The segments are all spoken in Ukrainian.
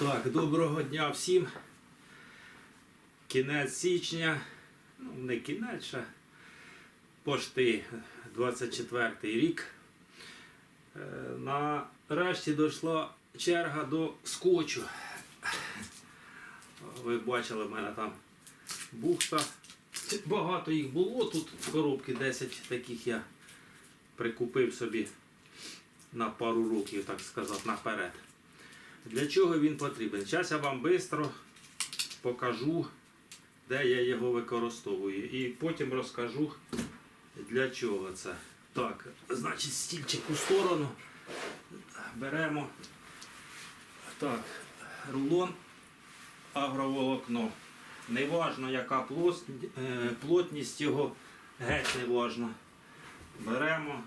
Так, доброго дня всім. Кінець січня, ну не кінець, ще пошти 24 рік. Е, Нарешті дійшла черга до скотчу. Ви бачили, в мене там бухта. Багато їх було. Тут коробки 10 таких я прикупив собі на пару років, так сказати, наперед. Для чого він потрібен? Зараз я вам швидко покажу, де я його використовую. І потім розкажу, для чого це. Так, значить, стільчик у сторону. Беремо так, рулон агроволокно. Неважно, яка е, плотність його, геть не важно. Беремо.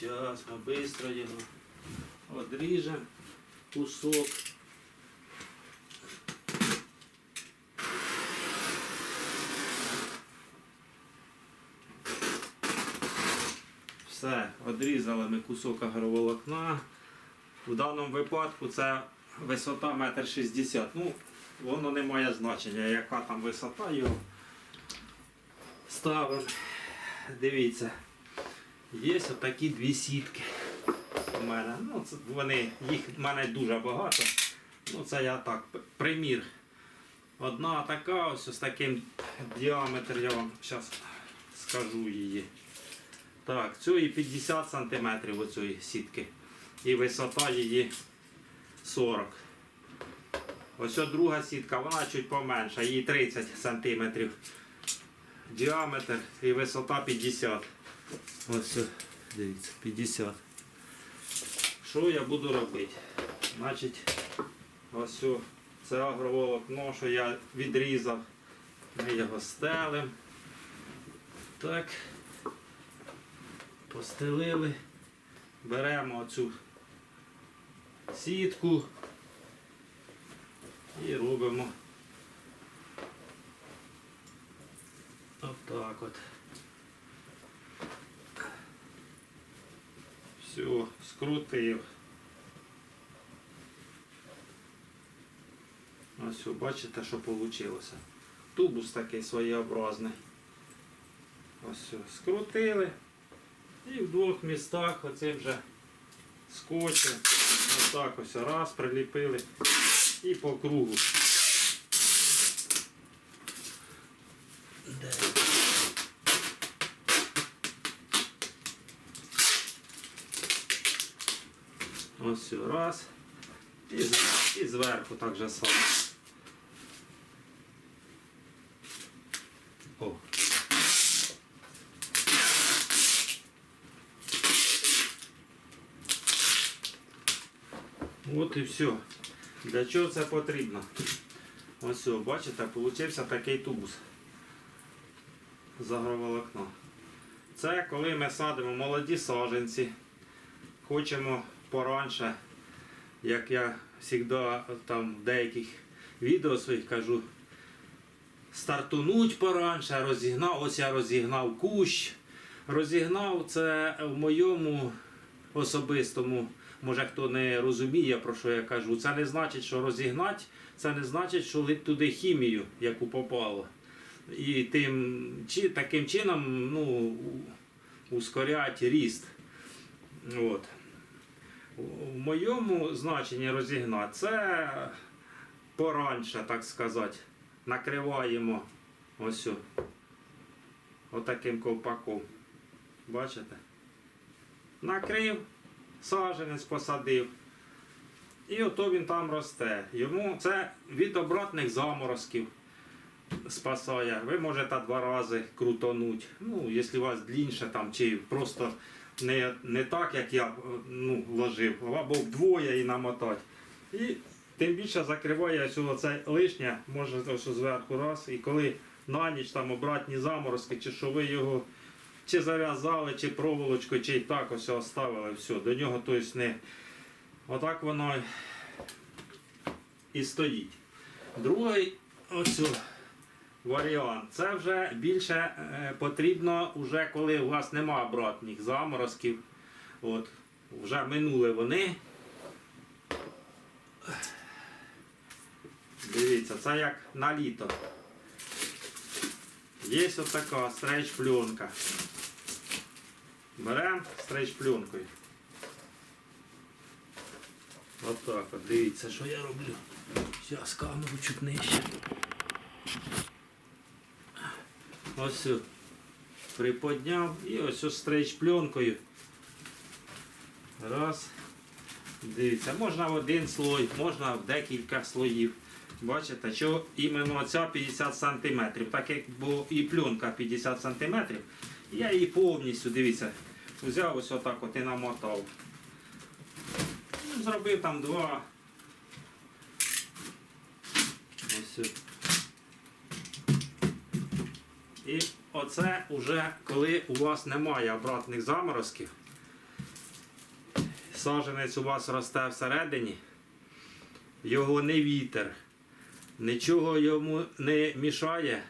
Зараз ми швидко його одріжемо кусок. Все, одрізали ми кусок агроволокна. В даному випадку це висота 1,60 м. Ну, воно не має значення, яка там висота його. Ставимо. Дивіться, є отакі дві сітки у мене. Ну, це вони, їх в мене дуже багато. Ну, це я так, примір. Одна така, ось з таким діаметр, я вам зараз скажу її. Так, цієї 50 см оцієї сітки. І висота її 40 Ось друга сітка, вона чуть поменша, їй 30 см. Діаметр і висота 50. Ось, дивіться, 50. Що я буду робити? Значить, ось це агроволокно, що я відрізав. Ми його стелимо. Так. Постелили. Беремо оцю сітку і робимо отак от. Все, скрутив. Ось, бачите, що вийшло. Тубус такий своєобразний. Ось, скрутили. І в двох містах оцим вже скотчем. Отак ось раз приліпили і по кругу. Ось сюди раз. І, і зверху так же само. О. От і все. Для чого це потрібно? Ось, о, бачите, получився такий тубус з агроволокна. Це коли ми садимо молоді саджанці, хочемо поранше, як я завжди там в деяких відео своїх кажу, стартунуть поранше, розігнав, ось я розігнав кущ. Розігнав це в моєму особистому, може хто не розуміє, про що я кажу. Це не значить, що розігнати, це не значить, що лить туди хімію, яку попало. І тим, чи, таким чином ну, ускорять ріст. От. В моєму значенні розігнати це поранше, так сказати. Накриваємо ось отаким ковпаком. Бачите? Накрив, саджанець посадив. І ото він там росте. Йому це від обратних заморозків спасає. Ви можете два рази крутонуть. Ну, якщо у вас длінше там, чи просто не, не так, як я ну, вложив, або вдвоє і намотати. І тим більше закриває це лишнє, може ось зверху раз. І коли на ніч там обратні заморозки, чи що ви його чи зав'язали, чи проволочкою, чи так ось оставили, все, до нього тобто не. Отак воно і стоїть. Другий ось варіант. Це вже більше е, потрібно, вже коли у вас нема обратних заморозків. От, вже минули вони. Дивіться, це як на літо. Є така стрейч пленка. Беремо стрейч пленкою. От так от, дивіться, що я роблю. Зараз камеру чуть нижче. Ось приподняв і ось ось стрейч пленкою. Раз. Дивіться, можна в один слой, можна в декілька слоїв. Бачите, що іменно ця 50 см, так як бо і пленка 50 см, я її повністю, дивіться, взяв ось отак от і намотав. Ну, Зробив там два. Ось. І оце вже коли у вас немає обратних заморозків, саженець у вас росте всередині, його не вітер, нічого йому не мішає.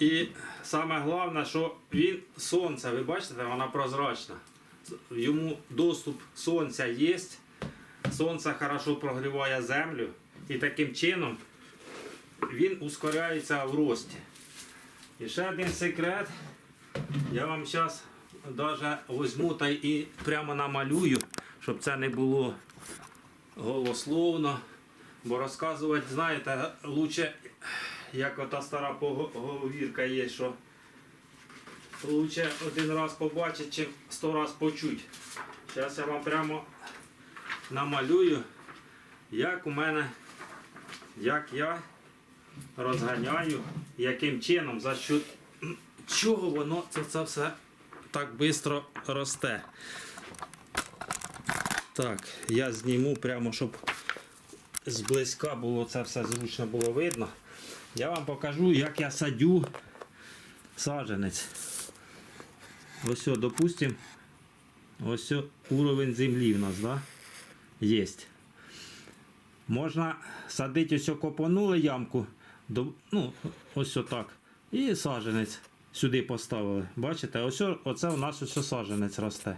І саме головне, що він сонце, ви бачите, вона прозрачна. Йому доступ сонця є, сонце хорошо прогріває землю і таким чином він ускоряється в рості. І ще один секрет. Я вам зараз даже візьму та і прямо намалюю, щоб це не було голословно. Бо розказувати, знаєте, лучше, як ота стара поговірка є, що лучше один раз побачити, чим сто раз почути. Зараз я вам прямо намалюю, як у мене, як я розганяю, яким чином, за що чого воно це, це все так швидко росте. Так, я зніму прямо, щоб зблизька було це все зручно було видно. Я вам покажу, як я садю саджанець. Ось, о, допустим, ось уровень землі в нас, да? Є. Можна садити, ось копанули ямку, ну, ось отак. І саджанець сюди поставили. Бачите, ось оце у нас ось о саджанець росте.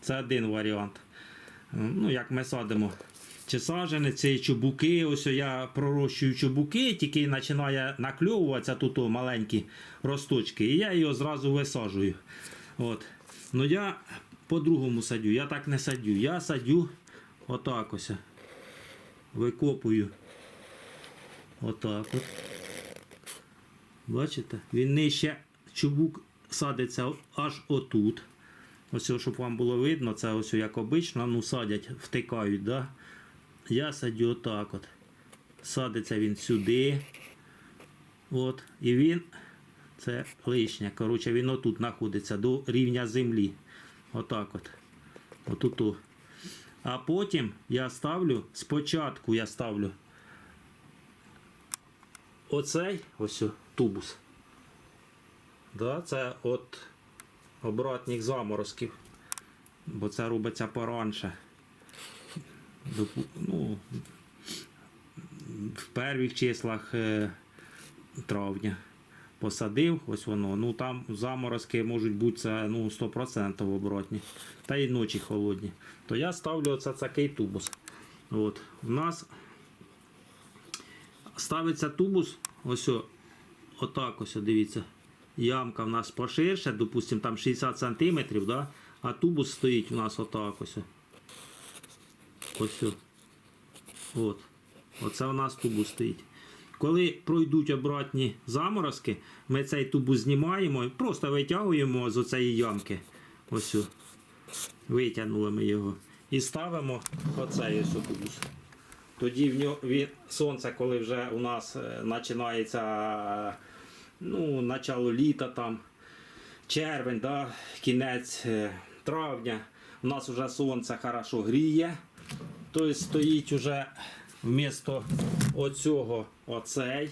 Це один варіант. Ну, як ми садимо. Чи чи чубуки. Ось я пророщую чубуки, тільки починає накльовуватися тут о, маленькі росточки. І я його зразу висаджую. От. Ну я по-другому садю. Я так не садю. Я садю отак ось. Викопую. Отак от. Бачите? Він нижче чубук садиться аж отут. Ось, щоб вам було видно, це ось як обично, ну садять, втикають, да? Я садю отак от. Садиться він сюди. От. І він, це лишнє. Коротше, він отут знаходиться до рівня землі. Отак от. Отут. А потім я ставлю, спочатку я ставлю оцей ось тубус. Да, це от обратних заморозків. Бо це робиться поранше. Ну, в перших числах е, травня посадив, ось воно. Ну там заморозки можуть бути це ну, 100% оборотні. Та й ночі холодні. То я ставлю оце такий тубус. От. У нас ставиться тубус, ось отак ось, дивіться. Ямка в нас поширше, допустимо, там 60 см, да? а тубус стоїть у нас отак ось. Ось. От. Оце у нас тубус стоїть. Коли пройдуть обратні заморозки, ми цей тубус знімаємо і просто витягуємо з оцеї ямки. Ось. Витягнули ми його. І ставимо оцей ось тубус. Тоді в нього він, сонце, коли вже у нас е, починається ну, начало літа, там, червень, да, кінець е, травня, у нас вже сонце хорошо гріє. Тобто стоїть уже вмісто оцього оцей.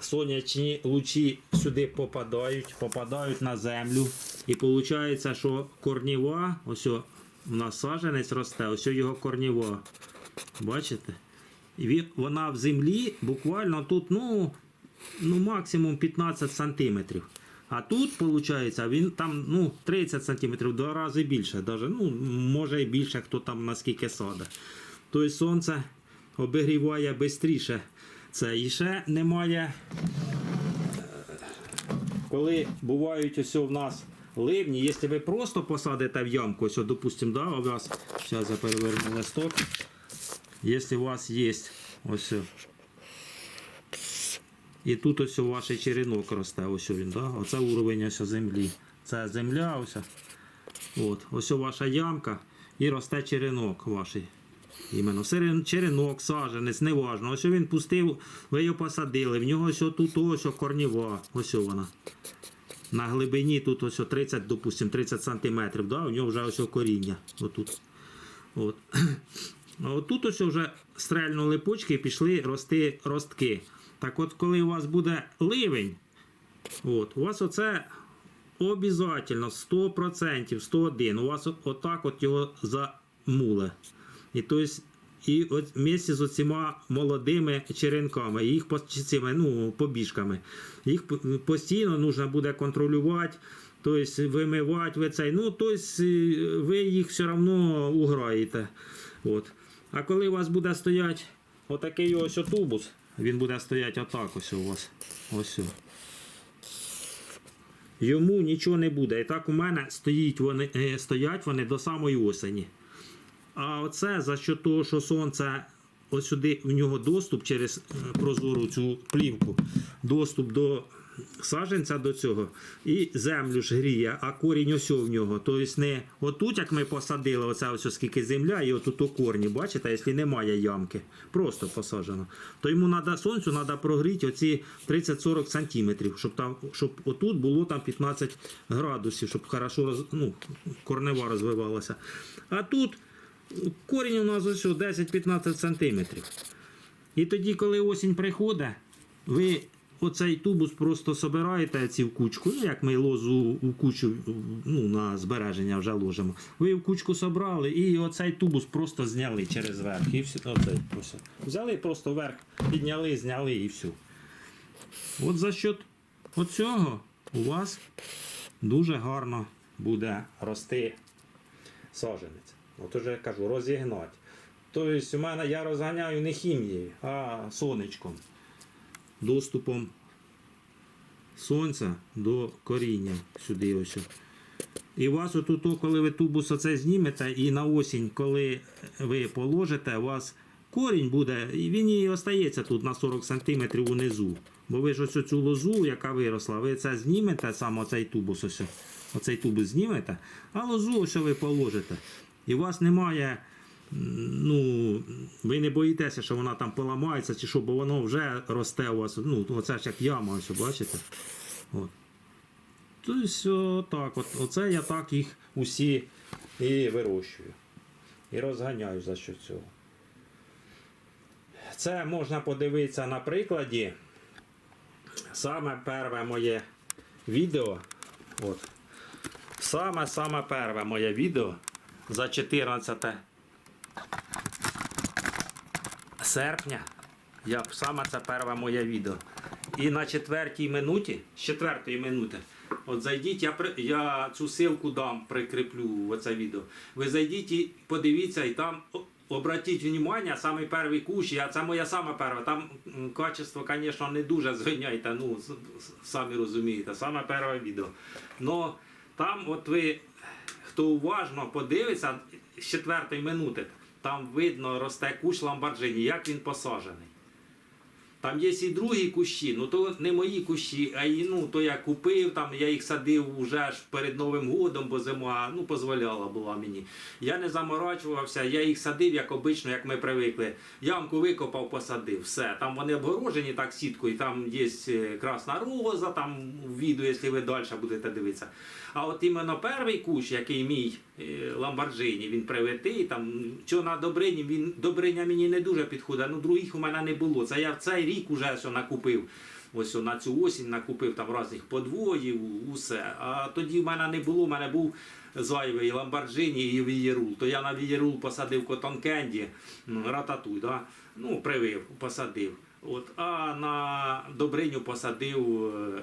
Сонячні лучі сюди попадають, попадають на землю. І виходить, що корніва, ось у нас саджанець росте, ось його корніва. Бачите? Вона в землі буквально тут, ну, ну максимум 15 сантиметрів. А тут, виходить, він там ну, 30 см, два рази більше, даже, ну, може і більше, хто там наскільки саде. Тобто сонце обігріває швидше. Це і ще немає. е, Коли бувають ось у нас ливні, якщо ви просто посадите в ямку, ось, допустимо, да, у вас, зараз я переверну листок. Якщо у вас є ось. І тут ось ваш черенок росте, ось він, да? Оце уровень ось землі. Це земля ось. От, ось ваша ямка і росте черенок ваш. Іменно черенок, саженець, неважно. Ось він пустив, ви його посадили, в нього ось тут ось корніва, ось вона. На глибині тут ось 30, допустим, 30 сантиметрів, да? у нього вже ось коріння. Отут. От. От тут ось вже стрельнули почки пішли рости ростки. Так от, коли у вас буде ливень, от, у вас оце обов'язково 100%, 101, у вас от- отак от його замуле. І то есть, і от вместе з оціма молодими черенками, їх цими, ну, побіжками, їх постійно нужно буде контролювати, тобто вимивати ви цей. Ну, тобто ви їх все одно уграєте. От. А коли у вас буде стояти отакий ось тубус, він буде стояти отак ось у вас. Ось. Йому нічого не буде. І так у мене стоїть вони, е, стоять вони до самої осені. А оце за що того, що сонце ось сюди в нього доступ через е, прозору цю плівку, доступ до саженця до цього, і землю ж гріє, а корінь ось в нього. Тобто не отут, як ми посадили, оце ось скільки земля, і отут у корні, бачите, якщо немає ямки, просто посаджено, то йому надо, сонцю треба прогріти оці 30-40 сантиметрів, щоб там, щоб отут було там 15 градусів, щоб хорошо роз, ну, корнева розвивалася. А тут корінь у нас ось 10-15 сантиметрів. І тоді, коли осінь приходить, ви оцей тубус просто собираєте ці в кучку, ну як ми лозу у кучу ну, на збереження вже ложимо. Ви в кучку собрали і оцей тубус просто зняли через верх. І все, оцей, ось. Взяли просто вверх, підняли, зняли і все. От за счет оцього у вас дуже гарно буде рости саженець. От уже кажу, розігнати. Тобто у мене я розганяю не хімією, а сонечком. Доступом сонця до коріння сюди ось. І у вас отут, коли ви тубус оце знімете, і на осінь, коли ви положите, у вас корінь буде, і він і остається тут на 40 см унизу. Бо ви ж ось цю лозу, яка виросла, ви це знімете, саме оцей тубус, ось, оцей тубус знімете, а лозу ось ви положите. І у вас немає, ну, ви не боїтеся, що вона там поламається, чи що, бо воно вже росте у вас. Ну, оце ж як яма, ось, бачите? От. Тобто, так, от, оце я так їх усі і вирощую. І розганяю за що цього. Це можна подивитися на прикладі. Саме перше моє відео. От. Саме саме перше моє відео за 14 серпня. Я саме це перше моє відео. І на четвертій минуті, з четвертої минути, от зайдіть, я, я цю ссылку дам, прикріплю в це відео. Ви зайдіть і подивіться, і там обратіть внимание, самий перший кущ, я, це моя сама перша. Там качество, звісно, не дуже звиняйте, ну, самі розумієте, саме перше відео. Но там от ви, хто уважно подивиться, з четвертої минути, там видно росте куч ламбарджині, як він посаджений. Там є і другі кущі, ну то не мої кущі, а і, ну, то я купив, там, я їх садив уже ж перед Новим годом, бо зима ну, дозволяла була мені. Я не заморачувався, я їх садив, як обично, як ми привикли. Ямку викопав, посадив. Все. Там вони обгорожені так сіткою, там є е, красна роза, там відео, якщо ви далі будете дивитися. А от іменно перший кущ, який мій е, Ламборджині, він привитий, там що на Добрині, він Добриня мені не дуже підходить, ну других у мене не було. Це я в цей рік уже все накупив. Ось на цю осінь накупив там різних подвоїв, усе. А тоді в мене не було, в мене був зайвий Ламборджині і Вієрул. То я на Вієрул посадив Котон Кенді, м, рататуй, да? ну, привив, посадив. От. А на Добриню посадив е,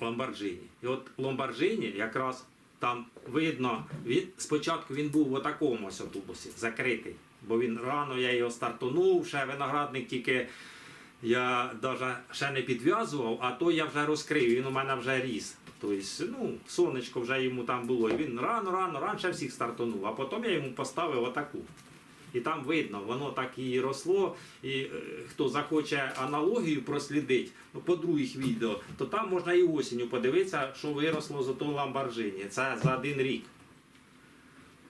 Ламборджині. І от Ламборджині якраз там видно, він, спочатку він був в отакому ось тубусі, закритий. Бо він рано я його стартунув, ще виноградник тільки я навіть ще не підв'язував, а то я вже розкрив, він у мене вже ріс. Тобто, ну, сонечко вже йому там було. І він рано, рано, раніше всіх стартунув, а потім я йому поставив отаку. І там видно, воно так і росло. І е, хто захоче аналогію прослідити по других відео, то там можна і осінню подивитися, що виросло з того ламборджині. Це за один рік.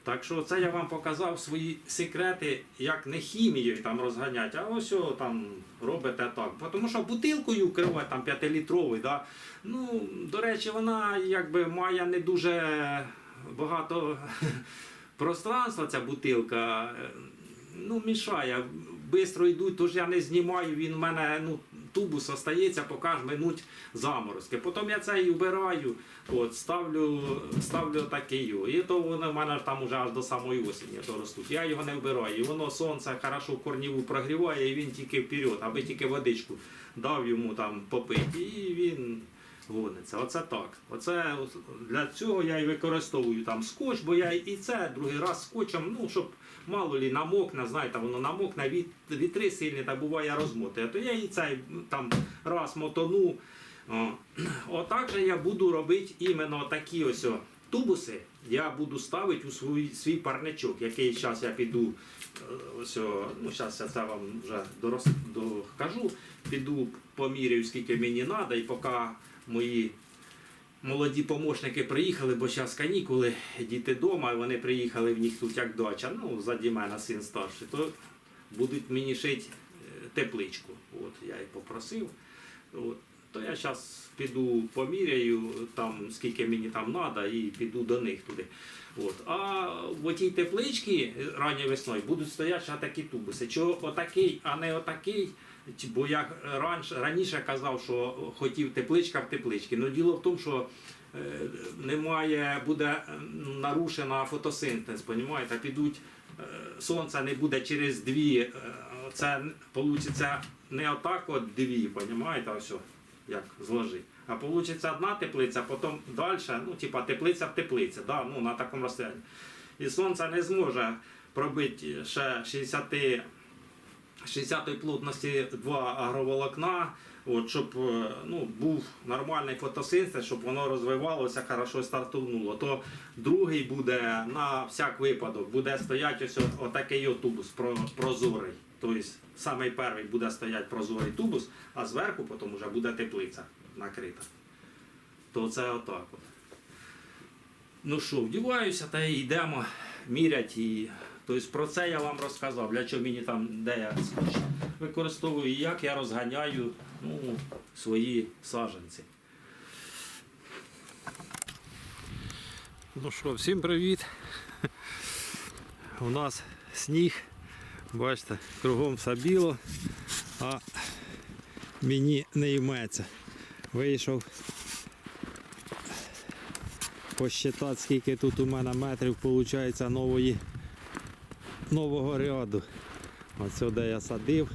Так що це я вам показав свої секрети, як не хімією там розганять, а ось там робите так. Тому що бутилкою крива там 5-літровий, да, ну, до речі, вона якби має не дуже багато пространства, ця бутилка. е, Ну, мішає. Бистро йдуть, тож я не знімаю, він в мене ну, тубус остається, поки ж минуть заморозки. Потім я це і вбираю, от, ставлю, ставлю такий. І то воно в мене там уже аж до самої осені то ростуть. Я його не вбираю. І воно сонце хорошо корніву прогріває, і він тільки вперед, аби тільки водичку дав йому там попити. І він гониться. Оце так. Оце для цього я і використовую там скотч, бо я і це другий раз скотчем, ну щоб мало лі намокне, знаєте, воно намокне, віт, вітри сильні, та буває розмотує. То я і цей там раз мотону. Отак же я буду робити іменно такі ось тубуси. Я буду ставити у свій, свій парничок, який зараз я піду. е, Ось, ну, зараз я це вам вже дорос, докажу. Піду поміряю, скільки мені треба, і поки мої молоді помощники приїхали, бо зараз канікули, діти вдома, і вони приїхали в них тут як дача. Ну, заді мене син старший, то будуть мені шити е, тепличку. От я і попросив. От. То я зараз піду поміряю, там, скільки мені там треба, і піду до них туди. От. А в тій тепличці ранньою весною будуть стояти ще такі тубуси. Чого отакий, а не отакий? Бо я раніше, казав, що хотів тепличка в тепличці. Ну діло в тому, що е, немає, буде нарушена фотосинтез, понімаєте? Підуть, е, сонце не буде через дві, е, це вийде не отак от дві, о, як зложить, А вийде одна теплиця, потім далі, ну, типа теплиця в теплиці, да, ну, на такому розстоянні. І сонце не зможе пробити ще 60 60-ї плотності два агроволокна, от, щоб е, ну, був нормальний фотосинтез, щоб воно розвивалося, хорошо стартувнуло. То другий буде на всяк випадок, буде стояти ось отакий тубус прозорий. Тобто самий перший буде стояти прозорий тубус, а зверху потім вже буде теплиця накрита. То це отак. От. Ну що, вдіваюся та йдемо мірять і. Тобто про це я вам розказав, для чого мені там, де я використовую і як я розганяю ну, свої саджанці. Ну що, всім привіт. У нас сніг, бачите, кругом все біло, а мені не йметься. Вийшов посчитати, скільки тут у мене метрів виходить нової, нового ряду. Оце де я садив,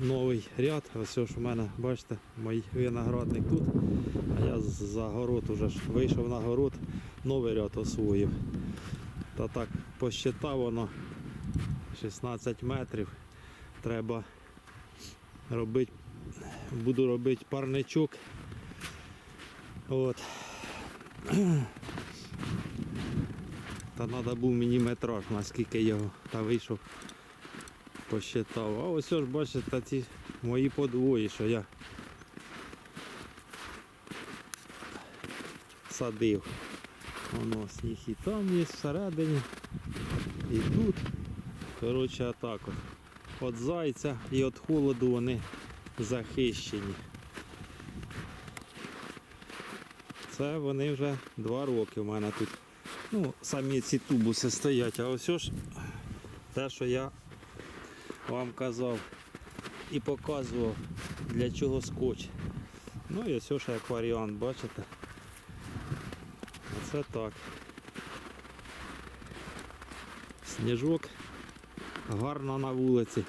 новий ряд. Ось ж у мене, бачите, мій виноградник тут. А я за город уже ж вийшов на город, новий ряд освоїв. Та так посчитав воно 16 метрів. Треба робити, буду робити парничок. От. Та треба був мені метраж, наскільки його та вийшов, посчитав. А ось ж бачите, ці мої подвої, що я садив. Воно сніг і там є всередині, і тут. Коротше, отак от. От зайця і від холоду вони захищені. Це вони вже два роки у мене тут. Ну, самі ці тубуси стоять, а ось ж те, що я вам казав і показував, для чого скотч. Ну і ось ж як варіант, бачите? Оце так. Сніжок гарно на вулиці.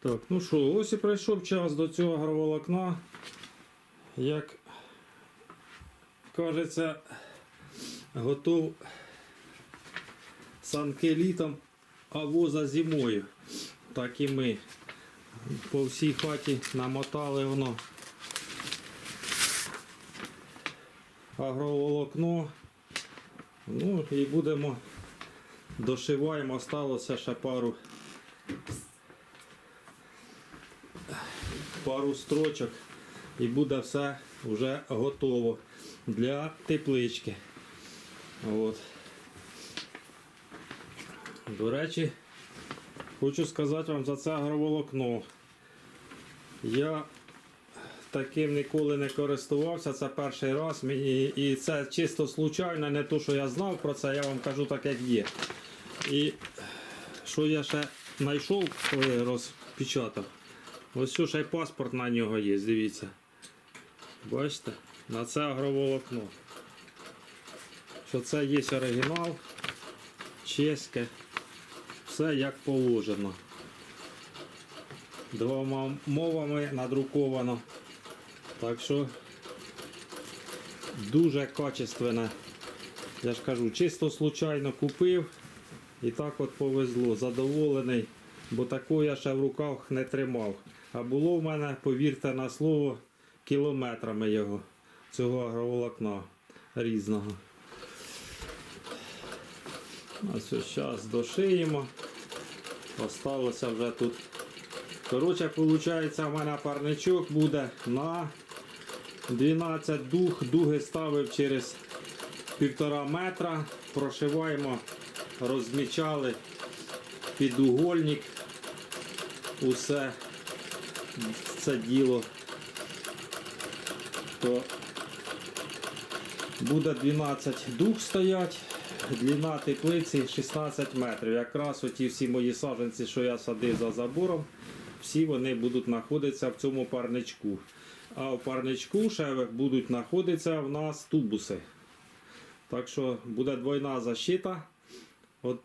Так, ну що, ось і прийшов час до цього агроволокна. Як кажеться, готов санки літом, а воза зимою. Так і ми по всій хаті намотали воно агроволокно. Ну і будемо дошиваємо, осталося ще пару пару строчок і буде все вже готово для теплички. От. До речі, хочу сказати вам за це агроволокно. Я таким ніколи не користувався, це перший раз. Мені, і це чисто случайно, не то, що я знав про це, я вам кажу так, як є. І що я ще знайшов, коли розпечатав. Ось що ще й паспорт на нього є, дивіться. Бачите? На це агроволокно. Що це є оригінал, чеське, все як положено. Двома мовами надруковано. Так що дуже качественне. Я ж кажу, чисто случайно купив і так от повезло. Задоволений, бо такого я ще в руках не тримав. А було в мене, повірте на слово, кілометрами його, цього агроволокна різного. Ось зараз дошиємо. Осталося вже тут. Коротше, виходить, в мене парничок буде на 12 дуг. Дуги ставив через півтора метра. Прошиваємо, розмічали підугольник. Усе це діло. То буде 12 дуг стоять. Длина теплиці 16 метрів. Якраз оті всі мої саджанці, що я садив за забором, всі вони будуть знаходитися в цьому парничку. А в парничку ще будуть знаходитися в нас тубуси. Так що буде двойна защита від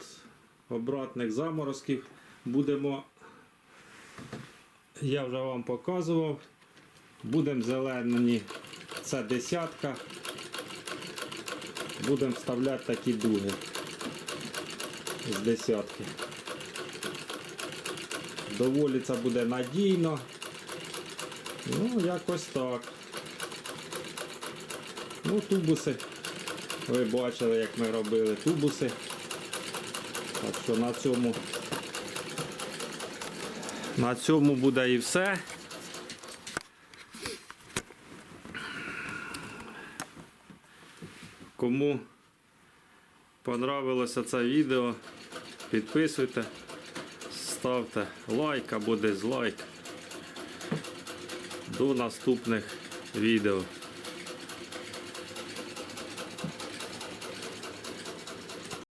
обратних заморозків. Будемо, я вже вам показував, будемо зелені, це десятка. Будемо вставляти такі дуги з десятки. Доволі це буде надійно. Ну, якось так. Ну, тубуси. Ви бачили, як ми робили тубуси. Так що на цьому на цьому буде і все. Кому понравилося це відео, підписуйте, ставте лайк або дизлайк. До наступних відео.